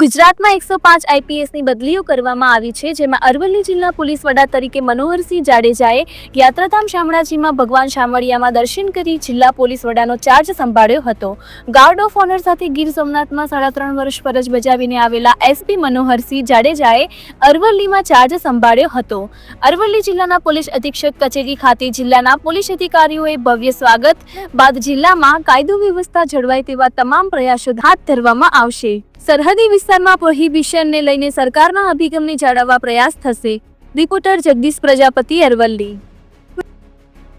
ગુજરાતમાં એકસો પાંચ આઈપીએસની બદલીઓ કરવામાં આવી છે, જેમાં અરવલ્લી જિલ્લા પોલીસ વડા તરીકે મનોહરસિંહ જાડેજાએ યાત્રાધામ શામળાજીમાં ભગવાન શામળિયામાં દર્શન કરી જિલ્લા પોલીસ વડાનો ચાર્જ સંભાળ્યો હતો. ગાર્ડ ઓફ ઓનર સાથે ગીર સોમનાથમાં સાડા ત્રણ વર્ષ ફરજ બજાવીને આવેલા એસપી મનોહરસિંહ જાડેજાએ અરવલ્લીમાં ચાર્જ સંભાળ્યો હતો. અરવલ્લી જિલ્લાના પોલીસ અધિક્ષક કચેરી ખાતે જિલ્લાના પોલીસ અધિકારીઓએ ભવ્ય સ્વાગત બાદ જિલ્લામાં કાયદો વ્યવસ્થા જળવાય તેવા તમામ પ્રયાસો હાથ ધરવામાં આવશે. સરહદી વિસ્તારમાં પ્રોહિબિશનને લઈને સરકારના અભિગમને જાળવવા પ્રયાસ થશે, રિપોર્ટર જગદીશ પ્રજાપતિ અરવલ્લી.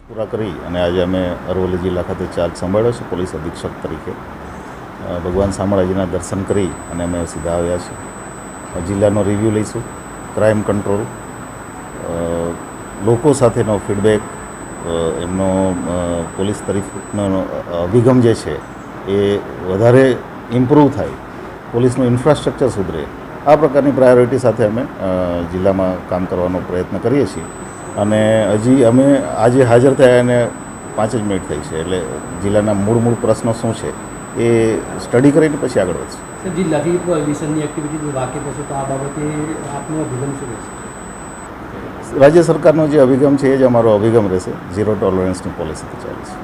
પૂરા કરી અને આજે અમે અરવલ્લી જિલ્લા ખાતે ચાર્જ સંભાળ્યો છે, પોલીસ અધિક્ષક તરીકે. ભગવાન શામળાજીના દર્શન કરી અને અમે સીધા આવ્યા છીએ. જિલ્લાનો રિવ્યૂ લઈશું ક્રાઇમ કંટ્રોલ લોકો સાથેનો ફીડબેક એમનો પોલીસ તરીફનો અભિગમ જે છે, એ વધારે ઇમ્પ્રૂવ થાય. પોલીસનું ઇન્ફ્રાસ્ટ્રક્ચર સુધરે. આ પ્રકારની પ્રાયોરિટી સાથે અમે જિલ્લામાં કામ કરવાનો પ્રયત્ન કરીએ છીએ. અને હજી અમે આજે હાજર થયા એને પાંચ જ મિનિટ થઈ છે. એટલે જિલ્લાના મૂળ મૂળ પ્રશ્નો શું છે એ સ્ટડી કરીને પછી આગળ વધશે. જિલ્લાથી પ્રોહિબિશનની એક્ટિવિટી વાકેફ હશો તો આ બાબતે આપનો અભિગમ શું રહેશે? રાજ્ય સરકારનો જે અભિગમ છે એ જ અમારો અભિગમ રહેશે. ઝીરો ટોલરન્સની પોલિસીથી ચાલે છે.